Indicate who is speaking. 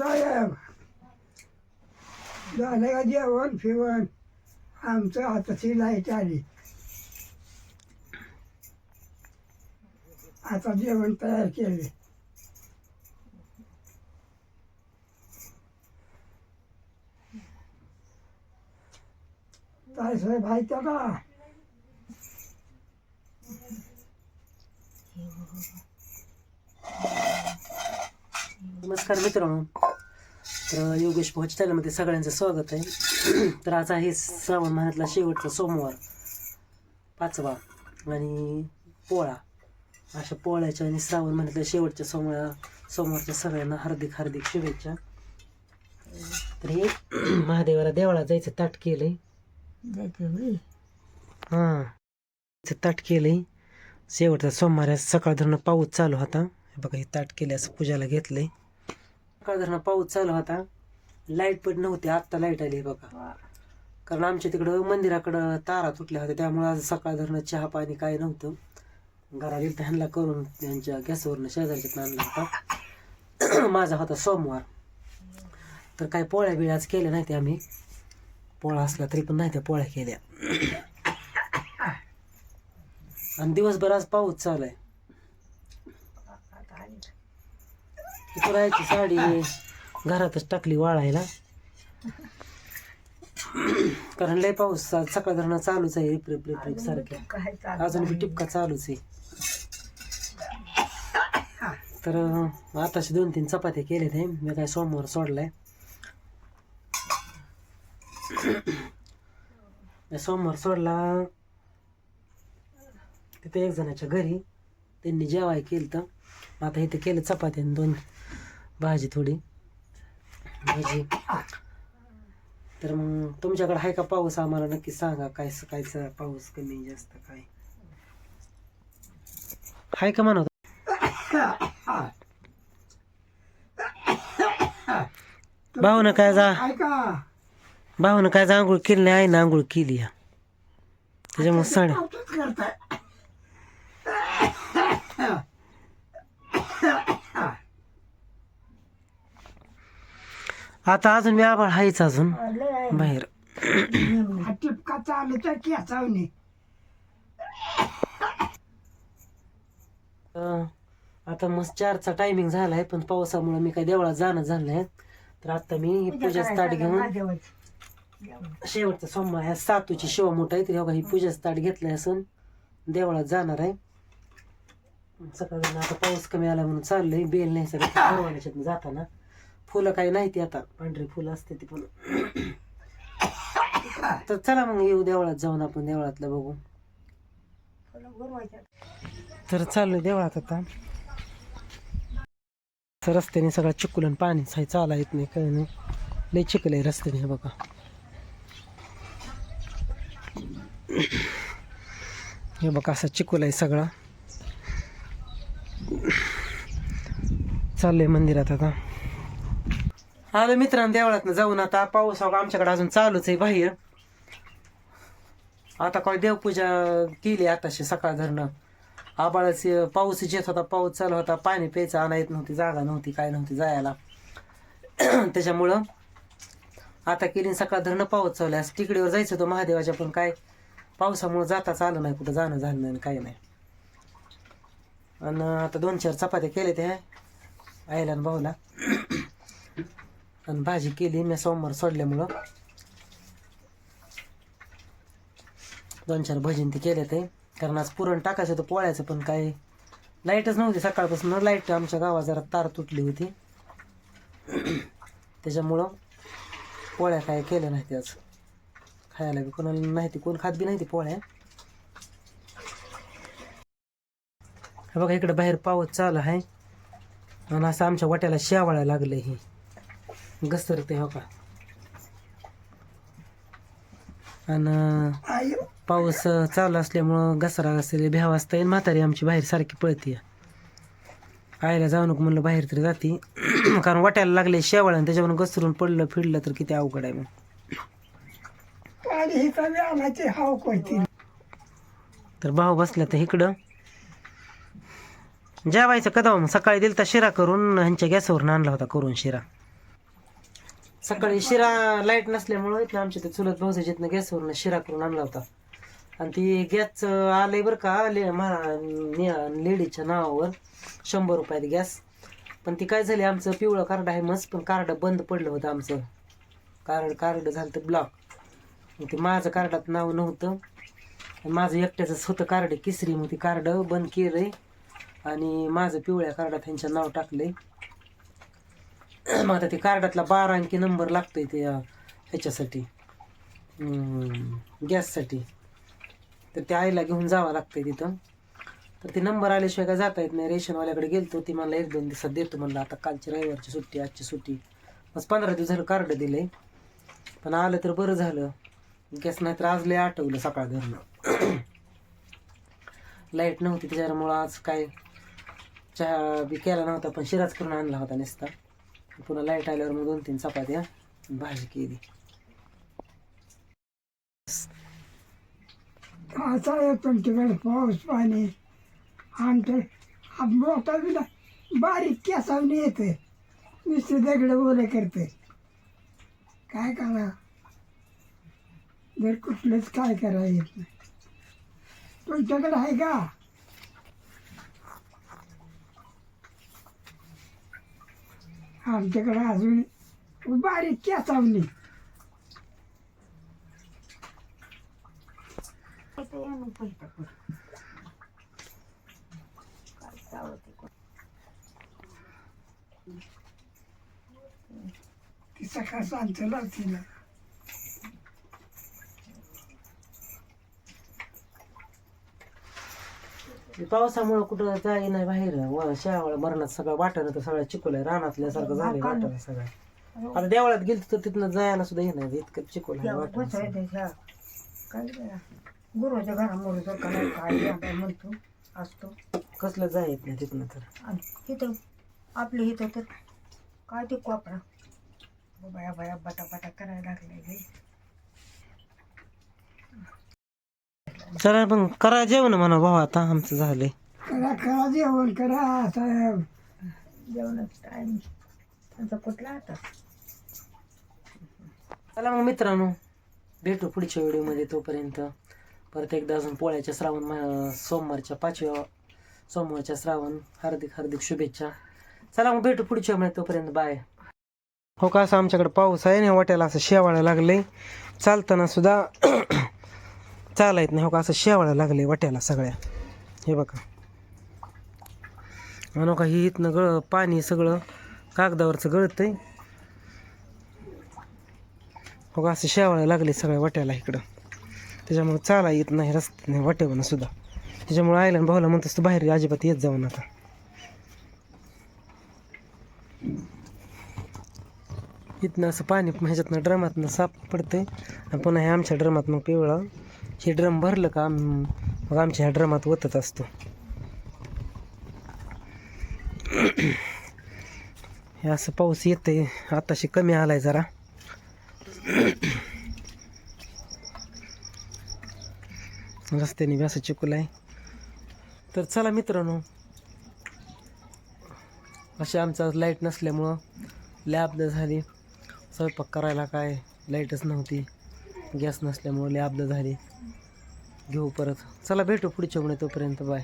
Speaker 1: साहेब झालं का जेवण फिवण आमचं हाताची लाइट आली आता जेवण तयार केले काय साहेब आहे त्या का
Speaker 2: नमस्कार मित्रांनो तर योगेश भोज चॅनलमध्ये सगळ्यांचं स्वागत आहे. तर आज आहे श्रावण महिन्यातला शेवटचा सोमवार पाचवा आणि पोळा. अशा पोळ्याच्या आणि श्रावण महिन्यातल्या शेवटच्या सोमवार सोमवारच्या सगळ्यांना हार्दिक हार्दिक शुभेच्छा. तर हे महादेवाला देवळा जायचं ताट केलंय. हां. ताट केलंय. शेवटचा सोमवार. सकाळ धरणं पाऊस चालू होता. बघा हे ताट केले असं पूजाला घेतलंय. सकाळ धरणं पाऊस चालू होता. लाइट पण नव्हती आत्ता लाइट आली बघा. कारण आमच्या तिकडं मंदिराकडं तारा तुटल्या होत्या त्यामुळे आज सकाळ धरणं चहा पाणी काय नव्हतं. घरात ह्यांना करून त्यांच्या गॅसवरनं शेजारच्यात आणला होता. माझा होता सोमवार. तर काय पोळ्या बिळ्याच केल्या नाही ते आम्ही. पोळा असला तरी पण नाही त्या पोळ्या केल्या. आणि दिवसभर आज पाऊस चालू आहे. राहायची साडी घरातच टाकली वाळायला. कारण लय पाऊस सकाळ धरणं चालूच आहे रिप रिप रिप रिप सारखे. अजून बी टिपका चालूच आहे. तर आताशी दोन तीन चपात्या केले ते मी काय सोमवार सोडलाय. सोमवार सोडला. तिथे एक जणाच्या घरी. त्यांनी जेवाय केलं तर आता इथे केलं चपाती आणि दोन भाजी थोडी. भाजी. तर मग तुमच्याकडे आहे का पाऊस? आम्हाला नक्की सांगा. काय कायचा पाऊस कमी जास्त काय? आहे का म्हणत? भाऊनं काय जा
Speaker 1: ऐका
Speaker 2: भाऊनं काय जा आंघोळ केली नाही ना आंघोळ केली या. त्याच्यामुळे साड्या आता अजून मी आभाळ आहेच अजून. बाहेर.
Speaker 1: हा टिपका चालू तर केसावने
Speaker 2: अं, आता मस्त चारचा टायमिंग झालाय पण पावसामुळे मी काय देवळात जाणं झालं नाही. तर आता मी पूजाचं ताट घेऊन शेवटचा सोमवार ह्या सातूची शिवा मोठा आहे तरी हो का ही पूजाचं ताट घेतलंय असं देवळात जाणार आहे. सकाळी आता पाऊस कमी आला म्हणून चाललंय बेल नाही सगळं. परवान्याच्यातनं जाताना. फुलं काही नाही ती आता. पांढरी फुलं असते ती पण. तर चला मग येऊ देवळात जाऊन आपण देवळातलं बघू. तर चाललोय देवळात आता. तर रस्त्याने सगळा चिखल आणि पाणी साय चाला येत नाही काही नाही. लय चिखल आहे रस्त्याने हे बघा. हे बघा असा चिकूल आहे सगळा. चाललंय मंदिरात आता. आलो मित्रांनो देवळात जाऊन आता. पाऊस आमच्याकडे अजून चालूच आहे बाहेर. आता काय देवपूजा केली आताशी सकाळ धरणं. आबाळाचे पाऊस येत होता पाऊस चालू होता. पाणी प्यायचं आणा येत नव्हती जागा नव्हती काय नव्हती जायला. त्याच्यामुळं आता केली आणि सकाळ धरणं पाऊस चालू आहे. तिकडेवर जायचं होतं महादेवाच्या पण काय पावसामुळं जाताच आलं नाही कुठं जाणं झालं नाही आणि काही नाही. आणि आता दोन चार चपात्या केले त्या. आईला आणि भाऊला. आणि भाजी केली मी सोमवार सोडल्यामुळं. दोन चार भजन ते केले ते. कारण आज पुरण टाकायचं होतं पोळ्याचं पण काय लाईटच नव्हती. सकाळपासून लाइट आमच्या गावात जरा तार तुटली होती. त्याच्यामुळं पोळ्या काय केल्या नाहीत आज. खायला बी कोणाला माहिती कोण खात बी नाही ती पोळ्या बघा इकडे बाहेर पाऊस चालू आहे. आणि असं आमच्या वाट्याला शेवाळा लागलं हे. घसरते हो का? आणि पाऊस चालू असल्यामुळं घसरा असेल भ्याव असतं म्हातारी आमची बाहेर सारखी पळते आईला जाऊ नको म्हणलं बाहेर तरी जाते. कारण वाट्याला लागले शेवाळ आणि त्याच्यावरून घसरून पडलं फिरलं तर किती अवघड आहे मग. तर भाऊ बसला तर इकडं. जेवायचं कदा मग सकाळी दिलता शिरा करून ह्यांच्या गॅसवरून आणला होता करून शिरा. सकाळी शिरा लाइट नसल्यामुळं आमच्या ते चुलत भाऊसाच्या इथनं गॅसवरून शिरा करून आणला होता. आणि ती गॅस आलंय बरं का ले लेडीच्या नावावर शंभर रुपयात गॅस. पण ती काय झाली आमचं पिवळं कार्ड आहे मस्त पण कार्ड बंद पडलं होतं आमचं. कार्ड कार्ड झालं तर ब्लॉक ते माझं कार्डात नाव नव्हतं. माझं एकट्याचंच होतं कार्ड किसरी मग ती कार्ड बंद केलंय. आणि माझं पिवळ्या कार्डात त्यांचं नाव टाकलंय. मग आता ते कार्डातला बारा अंकी नंबर लागतोय ते ह्याच्यासाठी. गॅससाठी. तर त्या आईला घेऊन जावं लागतंय तिथं. तर ते नंबर आल्याशिवाय काय जाता येत नाही. रेशनवाल्याकडे गेलतो ती मला एक दोन दिवसात देतो म्हणलं. आता कालची रविवारची सुट्टी आजची सुट्टी. मग पंधरा दिवस झालं कार्ड दिलंय. पण आलं तर बरं झालं. गॅस नाही तर आज लय आठवलं सकाळ घरनं लाइट नव्हती त्याच्यामुळं आज काय चहा बी केला नव्हता पण शिराच करून आणला होता नुसता. पुन्हा लाइट आल्यावर मग दोन तीन चपात्या भाजी केली.
Speaker 1: आता येतो तिकडे पाऊस पाणी. आमच्या हा मोठा बिना बारीक केसावणी येते. नुसते दगड बोले करते. काय करा? जर कुठलंच काय करा येत नाही. तुमच्याकडे आहे का? आमच्याकडे अजून बारीक केसावणी. ती सकाळ सांगतो लावते ना
Speaker 2: ते पावसामुळं कुठं जाई नाही बाहेर. व मरणात सगळं वाटणं तर सगळं चिकोलंय रानातल्यासारखं झालंय वाटणं. सगळं. आता देवळात गेलं तर तिथनं जायला सुद्धा येणार इतकं चिकोल आहे वाटणं सगळं.
Speaker 3: गुरुच्या घरामोर जर का नाही काय म्हणतो असतो.
Speaker 2: कसलं जाय येत नाही तिथनं तर.
Speaker 3: आणि इथं आपल्या इथं तर काय ते कोपरा. बाया बाया बटाबटा करायला लागले
Speaker 2: चला मग करा जेवण म्हणा भाऊ आता आमचं झालंय.
Speaker 1: करा करा जेवण करा साहेब.
Speaker 3: जेवणाचा टाईम त्यांचा कुठला आता?
Speaker 2: चला मग मित्रांनो भेटू पुढच्या व्हिडिओमध्ये तोपर्यंत. परत एकदा अजून पोळ्याच्या श्रावण मा- सोमवारच्या पाचव्या सोमवारच्या श्रावण हार्दिक हार्दिक शुभेच्छा. चला मग भेटू पुढच्या मध्ये तोपर्यंत. बाय हो का असं आमच्याकडे पाऊस आहे ना वाट्याला असं शेवाळा लागले चालताना सुद्धा चाला येत नाही हो का? असं शेवाळा लागले वाट्याला सगळ्या. हे बघा. म्हणू का ही इथनं गळ पाणी सगळं कागदावरचं गळतंय. हो का? असं शेवाळं लागले सगळ्या वाट्याला इकडं. त्याच्यामुळे चाला येत नाही रस्त्याने वाटेवनं सुद्धा. त्याच्यामुळे आईला आणि भाऊला म्हणतोस तू बाहेर अजिबात येत जाऊ नका. इथनं असं पाणी ह्याच्यातनं ड्रमातनं साफ पडतंय. आणि पुन्हा हे आमच्या ड्रमात मग पिवळं. हे ड्रम भरलं का आम- मग आमच्या ह्या ड्रमात ओतत असतो. हे असं पाऊस येतंय आताशी कमी आलाय जरा. रस्त्याने बी असं चिकूल आहे तर चला मित्रांनो असे आमचं आज लाइट नसल्यामुळं लॅब झाली. स्वयंपाक करायला काय लाईटच नव्हती गॅस नसल्यामुळं लॅब झाली. घेऊ परत. चला भेटू पुढच्या महिन्यात तोपर्यंत. बाय